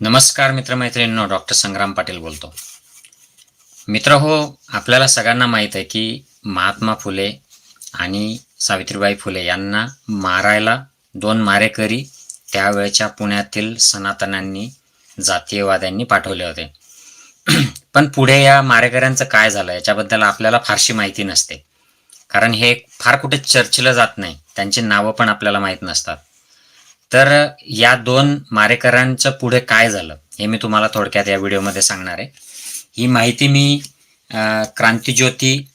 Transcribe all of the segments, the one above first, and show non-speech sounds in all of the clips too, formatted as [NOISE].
नमस्कार मित्रमैत्रिणींनो डॉक्टर संग्राम पाटील बोलतो. मित्र हो आपल्याला सगळ्यांना माहीत आहे की महात्मा फुले आणि सावित्रीबाई फुले यांना मारायला दोन मारेकरी त्यावेळच्या पुण्यातील सनातनांनी जातीयवाद्यांनी पाठवले होते. [CLEARS THROAT] पण पुढे या मारेकऱ्यांचं काय झालं याच्याबद्दल आपल्याला फारशी माहिती नसते. कारण हे फार कुठे चर्चेलं जात नाही त्यांची नावं पण आपल्याला माहीत नसतात. तर या दोन मारेकरांचं पुढे काय झालं हे मी तुम्हाला थोडक्यात या व्हिडिओमध्ये सांगणार आहे. ही माहिती मी क्रांतीज्योती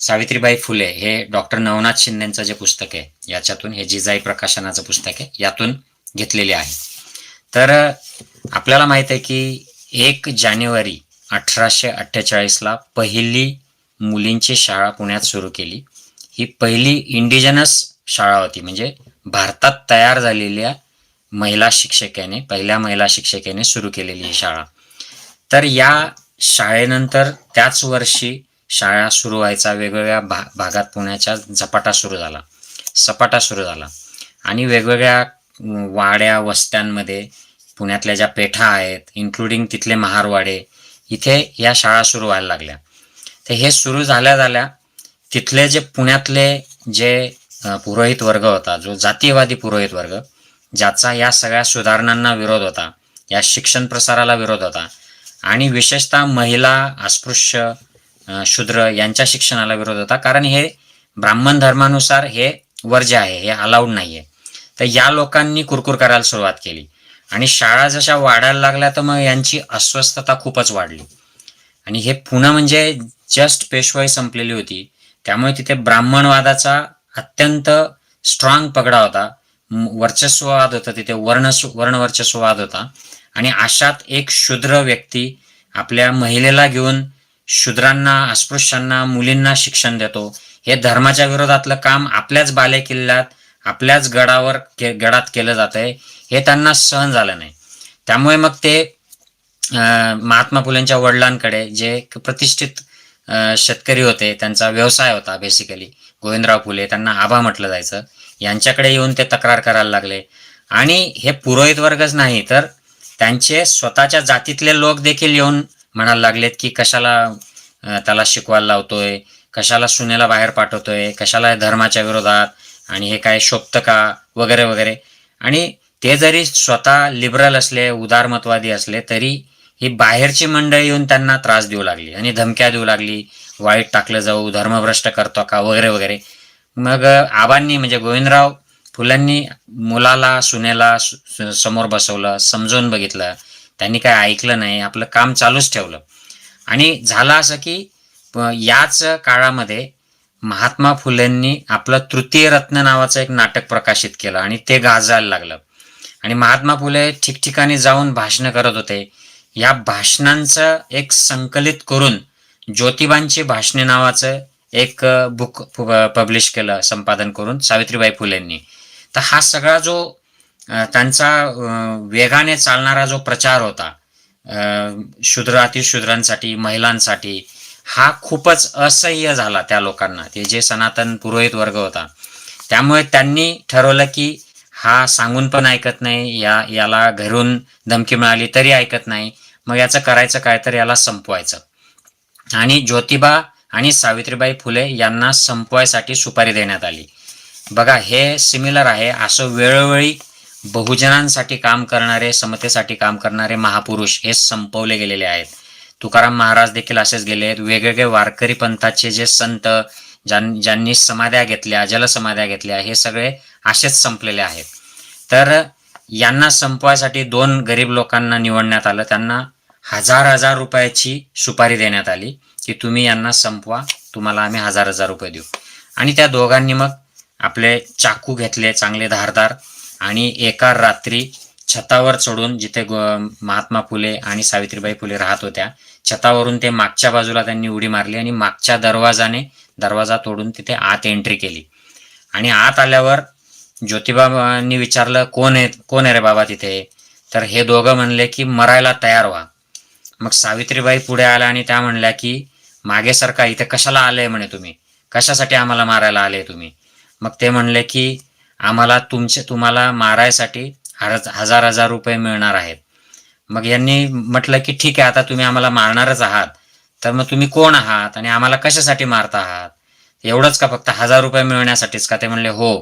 सावित्रीबाई फुले हे डॉक्टर नवनाथ शिंदेचं जे पुस्तक आहे याच्यातून हे जिजाई प्रकाशनाचं पुस्तक आहे यातून घेतलेली आहे. तर आपल्याला माहीत आहे की एक जानेवारी अठराशे अठ्ठेचाळीसला पहिली मुलींची शाळा पुण्यात सुरू केली. ही पहिली इंडिजनस शाळा होती म्हणजे भारतात तयार झालेल्या महिला शिक्षकाने पहिल्या महिला शिक्षकाने सुरू केलेली ही शाळा. तर या शाळेनंतर त्याच वर्षी शाळा सुरू व्हायचा वेगवेगळ्या भा भागात पुण्याच्या झपाटा सुरू झाला. सपाटा सुरू झाला. आणि वेगवेगळ्या वाड्या वस्त्यांमध्ये पुण्यातल्या ज्या पेठा आहेत इन्क्लुडिंग तिथले महारवाडे इथे या शाळा सुरू व्हायला लागल्या. तर हे सुरू झाल्या झाल्या तिथले जे पुण्यातले जे पुरोहित वर्ग होता जो जातीयवादी पुरोहित वर्ग ज्याचा या सगळ्या सुधारणांना विरोध होता या शिक्षण प्रसाराला विरोध होता आणि विशेषतः महिला अस्पृश्य शूद्र यांच्या शिक्षणाला विरोध होता. कारण हे ब्राह्मण धर्मानुसार हे वर्ज्य आहे हे अलाउड नाही आहे तर या लोकांनी कुरकुर करायला सुरुवात केली आणि शाळा जशा वाढायला लागल्या तर मग यांची अस्वस्थता खूपच वाढली. आणि हे पुणं म्हणजे जस्ट पेशवाई संपलेली होती. त्यामुळे तिथे ब्राह्मणवादाचा अत्यंत स्ट्रॉंग पगडा होता. वर्चस्ववाद होता तिथे वर्ण वर्ण वर्चस्ववाद होता. आणि अशात एक शूद्र व्यक्ती आपल्या महिलेला घेऊन शूद्रांना अस्पृश्यांना मुलींना शिक्षण देतो. हे धर्माच्या विरोधातलं काम आपल्याच बाले किल्ल्यात आपल्याच गडावर के गडात केलं जात आहे हे त्यांना सहन झालं नाही. त्यामुळे मग ते अं, महात्मा फुलेंच्या वडिलांकडे जे प्रतिष्ठित शेतकरी होते त्यांचा व्यवसाय होता बेसिकली गोविंदराव फुले त्यांना आबा म्हटलं जायचं. यांच्याकडे येऊन ते तक्रार करायला लागले. आणि हे पुरोहित वर्गच नाही तर त्यांचे स्वतःच्या जातीतले लोक देखील येऊन म्हणायला लागलेत की कशाला त्याला शिकवायला लावतोय कशाला सुनेला बाहेर पाठवतोय कशाला धर्माच्या विरोधात आणि हे काय शोभतं का वगैरे वगैरे. आणि ते जरी स्वतः लिबरल असले उदारमतवादी असले तरी ही बाहेरची मंडळी येऊन त्यांना त्रास देऊ लागली आणि धमक्या देऊ लागली. वाईट टाकलं जाऊ धर्मभ्रष्ट करतो का वगैरे वगैरे. मग आबांनी म्हणजे गोविंदराव फुलांनी मुलाला सुनेला समोर बसवलं समजून बघितलं. त्यांनी काय ऐकलं नाही आपलं काम चालूच ठेवलं. आणि झालं असं की याच काळामध्ये महात्मा फुलेंनी आपलं तृतीय रत्न नावाचं एक नाटक प्रकाशित केलं आणि ते गाजायला लागलं. आणि महात्मा फुले ठिकठिकाणी जाऊन भाषणं करत होते. या भाषणांचं एक संकलित करून ज्योतिबांची भाषणे नावाचं एक बुक पब्लिश केलं संपादन करून सावित्रीबाई फुलेंनी. तर हा सगळा जो त्यांचा वेगाने चालणारा जो प्रचार होता शूद्र अतिशूद्रांसाठी महिलांसाठी हा खूपच असह्य झाला त्या लोकांना. ते जे सनातन पुरोहित वर्ग होता त्यामुळे त्यांनी ठरवलं की हा सांगून पण ऐकत नाही या याला घरून धमकी मिळाली तरी ऐकत नाही मग याचं करायचं काय तर याला संपवायचं. आणि ज्योतिबा आणि सावित्रीबाई फुले यांना संपवायसाठी सुपारी देण्यात आली. बघा हे सिमिलर आहे. असं वेळोवेळी बहुजनांसाठी काम करणारे समतेसाठी काम करणारे महापुरुष हे संपवले गेलेले आहेत. तुकाराम महाराज देखील असेच गेले आहेत. वेगवेगळे वारकरी पंथाचे जे संत ज्यां ज्यांनी समाध्या घेतल्या जलसमाध्या घेतल्या हे सगळे असेच संपलेले आहेत. तर यांना संपवायसाठी दोन गरीब लोकांना निवडण्यात आलं. त्यांना हजार हजार रुपयाची सुपारी देण्यात आली की तुम्ही यांना संपवा तुम्हाला आम्ही हजार हजार रुपये देऊ. आणि त्या दोघांनी मग आपले चाकू घेतले चांगले धारदार आणि एका रात्री छतावर चढून जिथे महात्मा फुले आणि सावित्रीबाई फुले राहत होत्या छतावरून ते मागच्या बाजूला त्यांनी उडी मारली आणि मागच्या दरवाजाने दरवाजा तोडून तिथे आत एंट्री केली. आणि आत आल्यावर ज्योतिबानी विचारलं कोण आहे कोण आहे रे बाबा तिथे? तर हे दोघं म्हणले की मरायला तयार व्हा. मग सावित्रीबाई पुढे आल्या आणि त्या म्हणल्या की मागे सरका इथे कशाला आलंय म्हणे तुम्ही? कशासाठी आम्हाला मारायला आले तुम्ही? मग ते म्हणले की आम्हाला तुमचे तुम्हाला मारायसाठी हजार हजार रुपये मिळणार आहेत. मग यांनी म्हटलं की ठीक आहे आता तुम्ही आम्हाला मारणारच आहात. तर मग तुम्ही कोण आहात आणि आम्हाला कशासाठी मारता आहात? एवढंच का फक्त हजार रुपये मिळवण्यासाठीच का? ते म्हणले हो.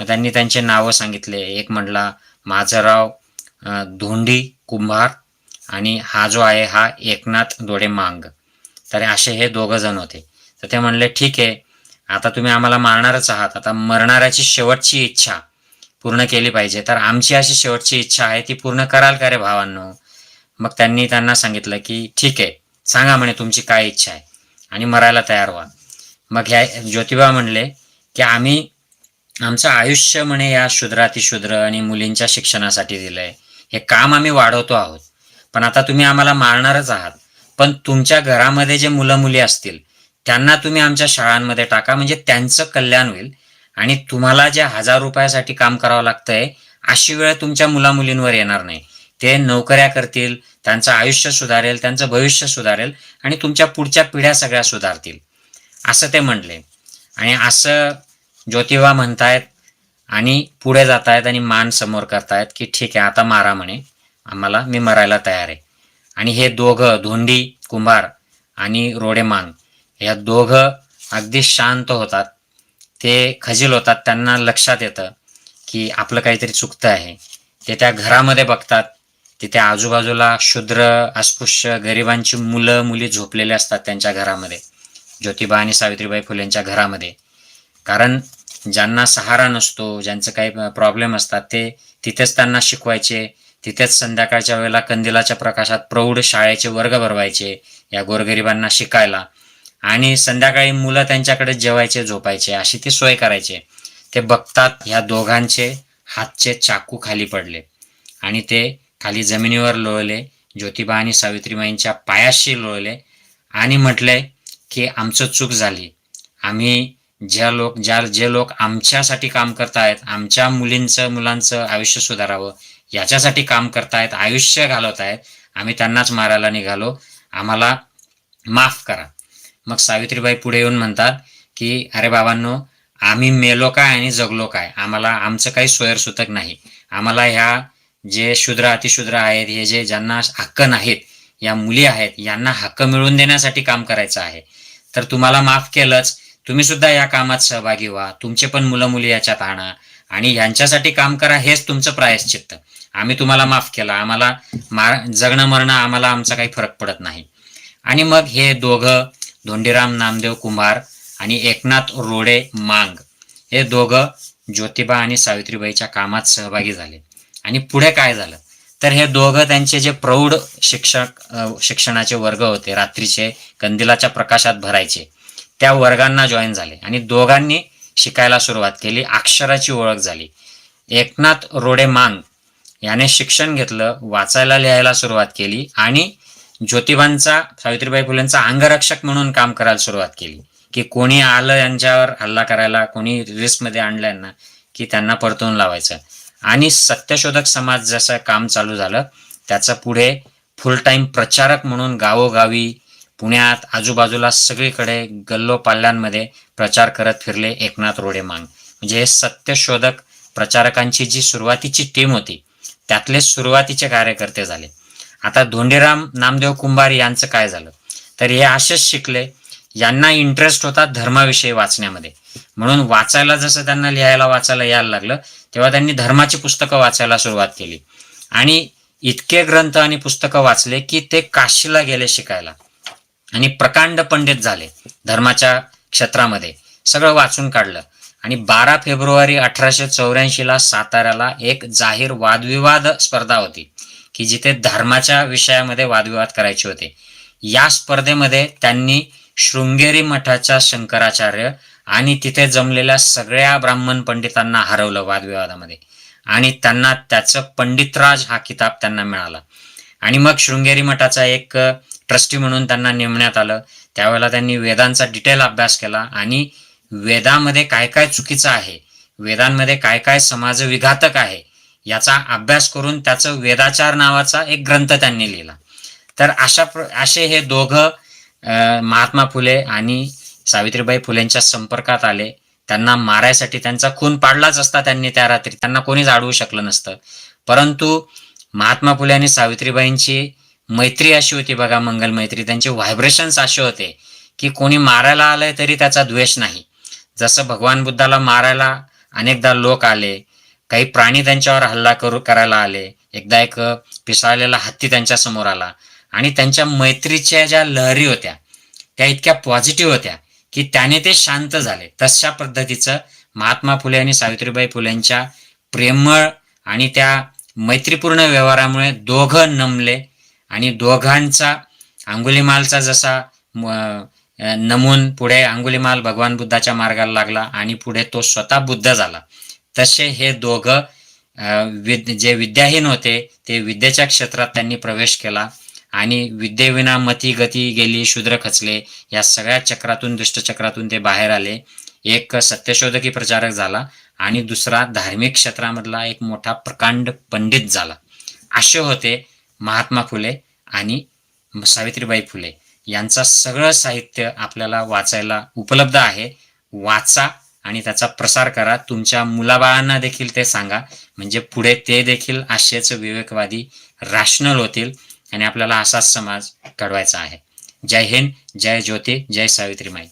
मग त्यांनी त्यांचे नावं सांगितले. एक म्हणला माझराव धोंडी कुंभार आणि हा जो आहे हा एकनाथ दोडे मांग. तर असे हे दोघं जण होते. तर ते म्हणले ठीक आहे आता तुम्ही आम्हाला मारणारच आहात. आता मरणाऱ्याची शेवटची इच्छा पूर्ण केली पाहिजे. तर आमची अशी शेवटची इच्छा आहे ती पूर्ण कराल का रे भावांनो? मग त्यांनी त्यांना सांगितलं की ठीक आहे सांगा म्हणे तुमची काय इच्छा आहे आणि मरायला तयार व्हा. मग ह्या ज्योतिबा म्हणले की आम्ही आमचं आयुष्य म्हणे या शूद्रातिशूद्र आणि मुलींच्या शिक्षणासाठी दिलंय. हे काम आम्ही वाढवतो आहोत. पण आता तुम्ही आम्हाला मारणारच आहात. पण तुमच्या घरामध्ये जे मुलं मुली असतील त्यांना तुम्ही आमच्या शाळांमध्ये टाका म्हणजे त्यांचं कल्याण होईल. आणि तुम्हाला जे हजार रुपयासाठी काम करावं लागतंय अशी वेळ तुमच्या मुला मुलींवर येणार नाही. ते नोकऱ्या करतील त्यांचं आयुष्य सुधारेल त्यांचं भविष्य सुधारेल आणि तुमच्या पुढच्या पिढ्या सगळ्या सुधारतील. असं ते म्हणले. आणि असं ज्योतिबा म्हणतायत आणि पुढे जातायत आणि मान समोर करतायत की ठीक आहे आता मारा म्हणे. आम्हाला मी मरायला तयार आहे. आणि हे दोघं धोंडी कुंभार आणि रोडेमांग या दोघं अगदी शांत होतात. ते खजील होतात. त्यांना लक्षात येतं की आपलं काहीतरी चुकतं आहे. ते त्या घरामध्ये बघतात. तिथे आजूबाजूला शूद्र अस्पृश्य गरिबांची मुलं मुली झोपलेले असतात त्यांच्या घरामध्ये. ज्योतिबा आणि सावित्रीबाई फुलेंच्या घरामध्ये. कारण ज्यांना सहारा नसतो ज्यांचं काही प्रॉब्लेम असतात ते तिथेच त्यांना शिकवायचे. तिथेच संध्याकाळच्या वेळेला कंदिलाच्या प्रकाशात प्रौढ शाळेचे वर्ग भरवायचे या गोरगरिबांना शिकायला. आणि संध्याकाळी मुलं त्यांच्याकडे जेवायचे झोपायचे अशी ती सोय करायचे. ते बघतात ह्या दोघांचे हातचे चाकू खाली पडले. आणि ते खाली जमिनीवर लोळले ज्योतिबा आणि सावित्रीबाईंच्या पायाशी लोळले आणि म्हटले की आमचं चूक झाली. आम्ही ज्या लोक ज्या जे लोक आमच्यासाठी काम करतायत आमच्या मुलींचं मुलांचं आयुष्य सुधारावं. याच्यासाठी काम करतायत आयुष्य घालवत आहेत आम्ही त्यांनाच मारायला निघालो. आम्हाला माफ करा. मग सावित्रीबाई पुढे येऊन म्हणतात की अरे बाबांनो आम्ही मेलो काय आणि जगलो काय? आम्हाला आमचं काही सोयरसूतक नाही. आम्हाला ह्या जे शूद्र अतिशूद्र आहेत हे जे ज्यांना हक्क नाहीत या मुली आहेत यांना हक्क मिळवून देण्यासाठी काम करायचं आहे. तर तुम्हाला माफ केलंच. तुम्ही सुद्धा या कामात सहभागी व्हा. तुमचे पण मुलं मुली याच्यात आणा आणि यांच्यासाठी काम करा हेच तुमचं प्रायश्चित्त. आम्ही तुम्हाला माफ केलं. आम्हाला मार जगणं मरणं आम्हाला आमचा काही फरक पडत नाही. आणि मग हे दोघं धोंडीराम नामदेव कुंभार आणि एकनाथ रोडे मांग हे दोघं ज्योतिबा आणि सावित्रीबाईच्या कामात सहभागी झाले. आणि पुढे काय झालं? तर हे दोघं त्यांचे जे प्रौढ शिक्षक शिक्षणाचे वर्ग होते रात्रीचे कंदिलाच्या प्रकाशात भरायचे त्या वर्गांना जॉईन झाले. आणि दोघांनी शिकायला सुरुवात केली. अक्षराची ओळख झाली. एकनाथ रोडे मांग याने शिक्षण घेतलं वाचायला लिहायला सुरुवात केली आणि ज्योतिबांचा सावित्रीबाई फुलेंचा अंगरक्षक म्हणून काम करायला सुरुवात केली. की कोणी आलं यांच्यावर हल्ला करायला कोणी रिस्कमध्ये आणलं यांना की त्यांना परतवून लावायचं. आणि सत्यशोधक समाज जसं काम चालू झालं त्याचा पुढे फुल टाईम प्रचारक म्हणून गावोगावी पुण्यात आजूबाजूला सगळीकडे गल्लो पाल्ल्यांमध्ये प्रचार करत फिरले एकनाथ रोडे मांग म्हणजे हे सत्यशोधक प्रचारकांची जी सुरुवातीची टीम होती त्यातले सुरुवातीचे कार्यकर्ते झाले. आता धोंडीराम नामदेव कुंभार यांचं काय झालं? तर हे असेच शिकले. यांना इंटरेस्ट होता धर्माविषयी वाचण्यामध्ये. म्हणून वाचायला जसं त्यांना लिहायला वाचायला यायला लागलं तेव्हा त्यांनी धर्माची पुस्तकं वाचायला सुरुवात केली. आणि इतके ग्रंथ आणि पुस्तकं वाचले की ते काशीला गेले शिकायला. आणि प्रकांड पंडित झाले धर्माच्या क्षेत्रामध्ये. सगळं वाचून काढलं. आणि बारा फेब्रुवारी अठराशे चौऱ्याऐंशीला साताऱ्याला एक जाहीर वादविवाद स्पर्धा होती की जिथे धर्माच्या विषयामध्ये वादविवाद करायचे होते. या स्पर्धेमध्ये त्यांनी शृंगेरी मठाच्या शंकराचार्य आणि तिथे जमलेल्या सगळ्या ब्राह्मण पंडितांना हरवलं वादविवादामध्ये. आणि त्यांना त्याचं पंडितराज हा किताब त्यांना मिळाला. आणि मग शृंगेरी मठाचा एक ट्रस्टी म्हणून त्यांना नेमण्यात आलं. त्यावेळेला त्यांनी वेदांचा डिटेल अभ्यास केला आणि वेदामध्ये काय काय चुकीचं आहे? वेदांमध्ये काय काय समाज विघातक आहे? याचा अभ्यास करून त्याचं वेदाचार नावाचा एक ग्रंथ त्यांनी लिहिला. तर अशा प्र असे हे दोघं महात्मा फुले आणि सावित्रीबाई फुलेंच्या संपर्कात आले. त्यांना मारायसाठी त्यांचा खून पाडलाच असता त्यांनी त्या रात्री. त्यांना कोणीच अडवू शकलं नसतं. परंतु महात्मा फुले आणि सावित्रीबाईंची मैत्री अशी होती बघा मंगल मैत्री. त्यांचे व्हायब्रेशन्स असे होते की कोणी मारायला आलंय तरी त्याचा द्वेष नाही. जसं भगवान बुद्धाला मारायला अनेकदा लोक आले काही प्राणी त्यांच्यावर हल्ला करू करायला आले एकदा एक पिसाळलेला हत्ती त्यांच्यासमोर आला. आणि त्यांच्या मैत्रीच्या ज्या लहरी होत्या त्या इतक्या पॉझिटिव्ह होत्या की त्याने ते शांत झाले. तशा पद्धतीचं महात्मा फुले आणि सावित्रीबाई फुलेंच्या प्रेमळ आणि त्या मैत्रीपूर्ण व्यवहारामुळे दोघं नमले. आणि दोघांचा अंगुलीमालचा जसा नमून पुढे अंगुलीमाल भगवान बुद्धाच्या मार्गाला लागला आणि पुढे तो स्वतः बुद्ध झाला. तसे हे दोघं विद जे विद्याहीन होते ते विद्येच्या क्षेत्रात त्यांनी प्रवेश केला आणि विद्येविना मती गती गेली शूद्र खचले. या सगळ्या चक्रातून दुष्टचक्रातून ते बाहेर आले. एक सत्यशोधकी प्रचारक झाला आणि दुसरा धार्मिक क्षेत्रामधला एक मोठा प्रकांड पंडित झाला. असे होते महात्मा फुले आणि सावित्रीबाई फुले. यांचं सगळं साहित्य आपल्याला वाचायला उपलब्ध आहे. वाचा आणि त्याचा प्रसार करा. तुमच्या मुलाबाळांना देखील ते सांगा. म्हणजे पुढे ते देखील आशेच विवेकवादी रॅशनल होतील आणि आपल्याला असाच समाज घडवायचा आहे. जय हिंद जय ज्योती जय सावित्रीमाई